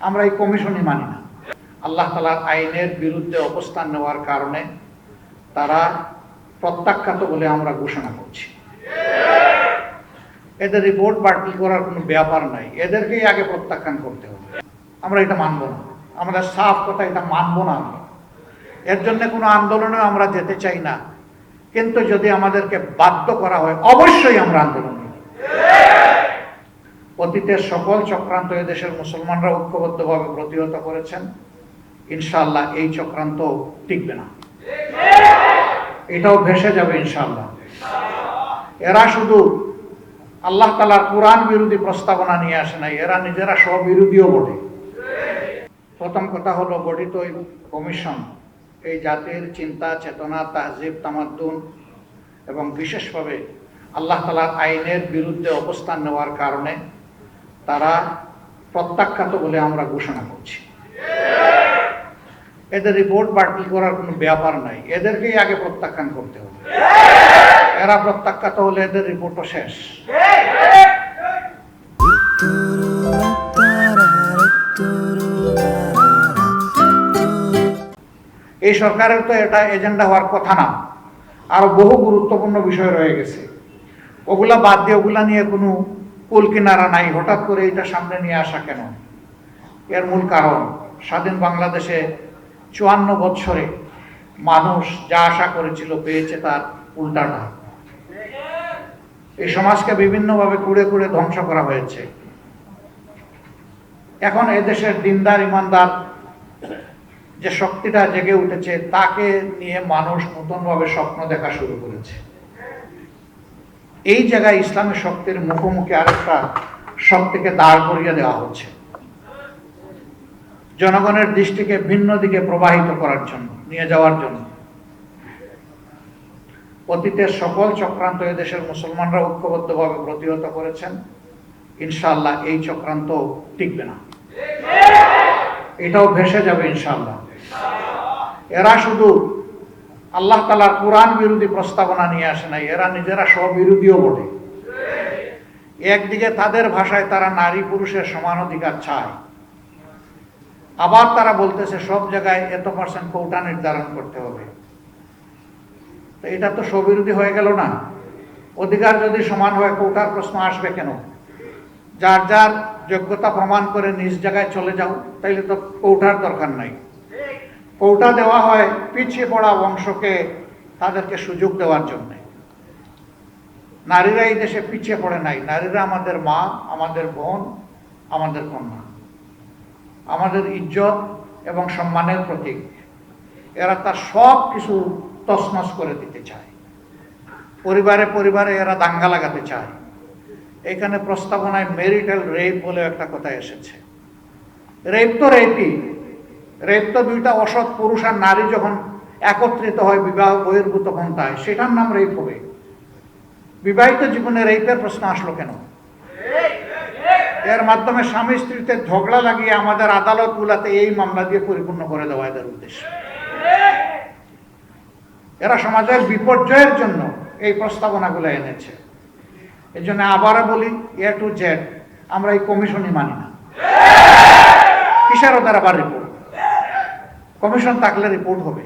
আমরা এই কমিশনই মানি না। আল্লাহ তালার আইনের বিরুদ্ধে অবস্থান নেওয়ার কারণে তারা প্রত্যাখ্যাত বলে আমরা ঘোষণা করছি। এদের রিপোর্ট বাতিল করার কোনো ব্যাপার নাই। এদেরকেই আগে প্রত্যাখ্যান করতে হবে। আমরা এটা মানব না। আমরা সাফ কথা এটা মানব না আমরা। এর জন্য কোনো আন্দোলনে আমরা যেতে চাই না। কিন্তু যদি আমাদেরকে বাধ্য করা হয়, অবশ্যই আমরা আন্দোলন নেব। অতীতের সকল চক্রান্ত এদেশের মুসলমানরা ঐক্যবদ্ধভাবে প্রতিহত করেছেন ইনশাল্লাহ এই চক্রান্ত টিকবে না। এটাও ভেসে যাবে ইনশাল্লাহ এরা শুধু আল্লাহ তালার কোরআন বিরোধী প্রস্তাবনা নিয়ে আসে নাই, এরা নিজেরা স্ববিরোধীও বটে। প্রথম কথা হলো গঠিত এই কমিশন, এই জাতির চিন্তা, চেতনা, তাহজিব, তামাদ্দুন এবং বিশেষভাবে আল্লাহ তালার আইনের বিরুদ্ধে অবস্থান নেওয়ার কারণে তারা প্রত্যাখ্যাত বলে আমরা ঘোষণা করছি। এদের রিপোর্ট বাতিল করার কোনো ব্যাপার নাই। এদেরকেই আগে প্রত্যাখ্যান করতে হবে। এরা প্রত্যাখ্যাত হলে এদের রিপোর্টও শেষ। এই সরকারের তো এটা এজেন্ডা হওয়ার কথা না। আরও বহু গুরুত্বপূর্ণ বিষয় রয়ে গেছে। ওগুলা বাদ দিয়ে ওগুলা নিয়ে কোনো কুল কিনারা নাই, হঠাৎ করে এটা সামনে নিয়ে আসা কেন? এর মূল কারণ, স্বাধীন বাংলাদেশে চুয়ান্ন বছরে মানুষ যা আশা করেছিল পেয়েছে তার উল্টাটা। এই সমাজকে বিভিন্নভাবে কুড়ে কুড়ে ধ্বংস করা হয়েছে। এখন এদেশের দিনদার, ইমানদার যে শক্তিটা জেগে উঠেছে, তাকে নিয়ে মানুষ নতুনভাবে স্বপ্ন দেখা শুরু করেছে। এই জায়গায় ইসলামের শক্তির মুখোমুখি আরেকটা শক্তিকে দাঁড় করিয়ে দেওয়া হচ্ছে। জনগণের দৃষ্টিকে ভিন্ন দিকে প্রবাহিত করার জন্য, নিয়ে যাওয়ার জন্য। অতীতের সকল চক্রান্ত এদেশের মুসলমানরা ঐক্যবদ্ধভাবে প্রতিহত করেছেন। ইনশাআল্লাহ এই চক্রান্ত টিকবে না। এটাও ভেসে যাবে ইনশাল্লাহ এরা শুধু আল্লাহ তালার কোরআন বিরোধী প্রস্তাবনা নিয়ে আসে নাই। এরা নিজেরা স্ববিরোধীও বটে। একদিকে তাদের ভাষায় তারা নারী পুরুষের সমান অধিকার চায়। আবার তারা বলতেছে, সব জায়গায় এত পার্সেন্ট কোটা নির্ধারণ করতে হবে। তো এটা তো স্ববিরোধী হয়ে গেল না। অধিকার যদি সমান হয়, কোটার প্রশ্ন আসবে কেন? যার যার যোগ্যতা প্রমাণ করে নিজ জায়গায় চলে যাও, তাইলে তো কৌটার দরকার নাই। কৌটা দেওয়া হয় পিছিয়ে পড়া বংশকে তাদেরকে সুযোগ দেওয়ার জন্য। নারীরা এই দেশে পিছিয়ে পড়ে নাই। নারীরা আমাদের মা, আমাদের বোন, আমাদের কন্যা। আমাদের ইজ্জত এবং সম্মানের প্রতীক। এরা তার সব কিছু তছনছ করে দিতে চায়। পরিবারে পরিবারে এরা দাঙ্গা লাগাতে চায়। এখানে প্রস্তাবনায় মেরিটাল রেপ বলে একটা কথা এসেছে। রেপ তো রেপই। রেপ তো দুইটা অসৎ পুরুষ আর নারী যখন একত্রিত হয়, বিবাহ বহির্ভূত পন্থায়, সেটার নাম রেপ হবে। বিবাহিত জীবনে রেপের প্রশ্ন আসলো কেন? এর মাধ্যমে স্বামী স্ত্রীতে ঝগড়া লাগিয়ে আমাদের আদালত গুলাতে এই মামলা দিয়ে পরিপূর্ণ করে দেওয়া এদের উদ্দেশ্য। এরা সমাজের বিপর্যয়ের জন্য এই প্রস্তাবনাগুলো এনেছে। এই জন্য আবারও বলি এ টু জেড আমরা এই কমিশনই মানি না। কিসের ওদের আবার রিপোর্ট কমিশন থাকলে রিপোর্ট হবে।